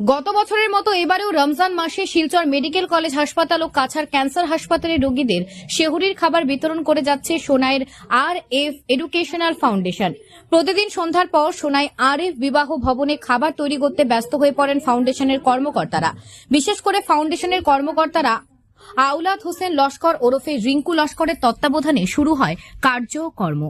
গত বছরের মতো এবারেও রমজান মাসে শিলচর মেডিকেল কলেজ হাসপাতাল ও কাছাড় ক্যান্সার হাসপাতালের রোগীদের শেহুরির খাবার বিতরণ করে যাচ্ছে সোনাইয়ের আর এফ এডুকেশনাল ফাউন্ডেশন। প্রতিদিন সন্ধ্যার পর সোনাই আর এফ বিবাহ ভবনে খাবার তৈরি করতে ব্যস্ত হয়ে পড়েন ফাউন্ডেশনের কর্মকর্তারা। বিশেষ করে ফাউন্ডেশনের কর্মকর্তারা আউলাদ হোসেন লস্কর ওরফে রিঙ্কু লস্করের তত্ত্বাবধানে শুরু হয় কার্যকর্ম।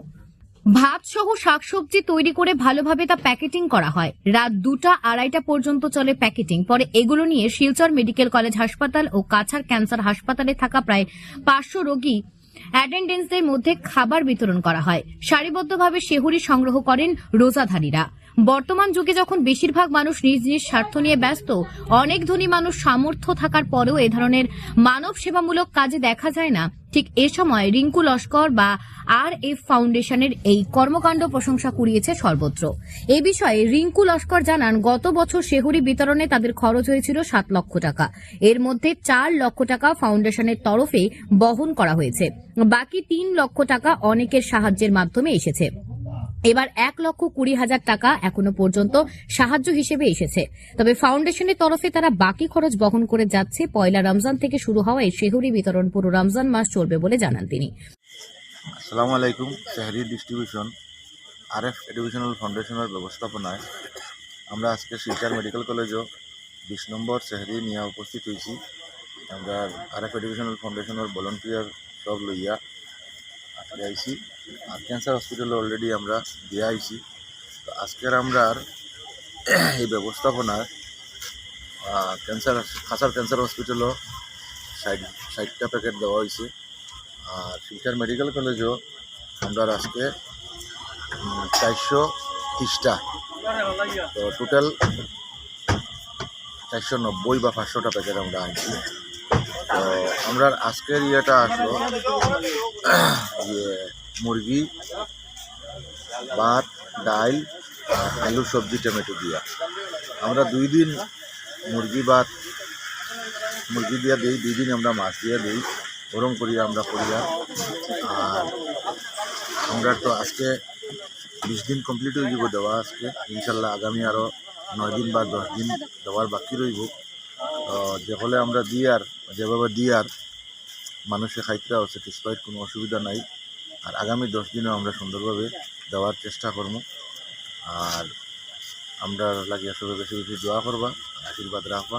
ভাত সহ শাকসবজি তৈরি করে ভালোভাবে তা প্যাকেটিং করা হয়। রাত দুটা আড়াইটা পর্যন্ত চলে প্যাকেটিং। পরে এগুলো নিয়ে শিলচর মেডিকেল কলেজ হাসপাতাল ও কাছাড় ক্যান্সার হাসপাতালে থাকা প্রায় পাঁচশো রোগী অ্যাটেন্ডেন্সদের মধ্যে খাবার বিতরণ করা হয়। সারিবদ্ধভাবে শেহুরি সংগ্রহ করেন রোজাধারীরা। বর্তমান যুগে যখন বেশিরভাগ মানুষ নিজ নিজ স্বার্থ নিয়ে ব্যস্ত, অনেক ধনী মানুষ সামর্থ্য থাকার পরেও এ ধরনের মানব সেবামূলক কাজে দেখা যায় না। ঠিক এ সময় রিঙ্কু লস্কর বা আর এফ ফাউন্ডেশনের এই কর্মকাণ্ড প্রশংসা কুড়িয়েছে সর্বত্র। এ বিষয়ে রিঙ্কু লস্কর জানান, গত বছর শেহুরি বিতরণে তাদের খরচ হয়েছিল সাত লক্ষ টাকা। এর মধ্যে চার লক্ষ টাকা ফাউন্ডেশনের তরফে বহন করা হয়েছে। বাকি তিন লক্ষ টাকা অনেকের সাহায্যের মাধ্যমে এসেছে। এবার এক লক্ষ কুড়ি হাজার টাকা এখনও পর্যন্ত সাহায্য হিসেবে এসেছে। তবে ফাউন্ডেশনের তরফে তারা বাকি খরচ বহন করে যাচ্ছে। পয়লা রমজান থেকে শুরু হওয়া এই শেহুরি বিতরণ পুরো রমজান মাস চলবে বলে জানান তিনি। আসসালামু আলাইকুম শহরি ডিস্ট্রিবিউশন আর এফ এডুকেশনাল ফাউন্ডেশনের ব্যবস্থাপনায় আমরা আজকে শিলচর মেডিকেল কলেজও বিশ নম্বর শহরি নিয়ে উপস্থিত হয়েছি। আমরা আর এফ এডুকেশনাল ফাউন্ডেশনের ভলেন্টিয়ার সব লইয়া আজকে আইছি। আর ক্যান্সার হসপিটালে অলরেডি আমরা দিয়ে আইছি। তো আজকের আমরা এই ব্যবস্থাপনায় ক্যান্সার খাসার ক্যান্সার হসপিটালও ষাট, ষাটটা প্যাকেট দেওয়া হয়েছে। আর শিলচর মেডিকেল কলেজও আমরা আজকে চারশো তিরিশটা। তো টোটাল চারশো নব্বই বা পাঁচশোটা প্যাকেট আমরা আনছি। তো আমরা আজকের ইয়েটা আসলো ইয়ে মুরগি, ভাত, ডাল আর আলু, সবজি, টমেটো দিয়া। আমরা দুই দিন মুরগি, ভাত, মুরগি দিয়া দিই, দুই দিন আমরা মাছ দিয়া দিই। গরম করিয়া আমরা করিয়া, আর আমরা তো আজকে বিশ দিন কমপ্লিট হয়ে যাব দেওয়া আজকে। ইনশাল্লাহ আগামী আরও নয় দিন বা দশ দিন দেওয়ার বাকি রইব। যে হলে আমরা দিই আর যেভাবে দিই আর মানুষে খাইতে আছে স্যাটিসফাইড কোনো অসুবিধা নাই। আর আগামী দশ দিনও আমরা সুন্দরভাবে দেওয়ার চেষ্টা করব। আর আমরা লাগিয়ে সবাই বেশি বেশি দোয়া করবা, আশীর্বাদ রাখবা।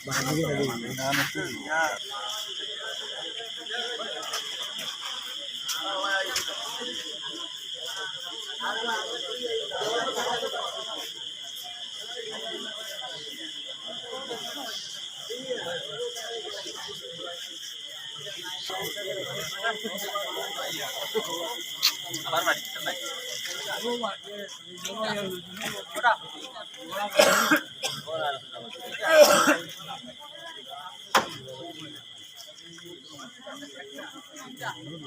Bahan-bahan kita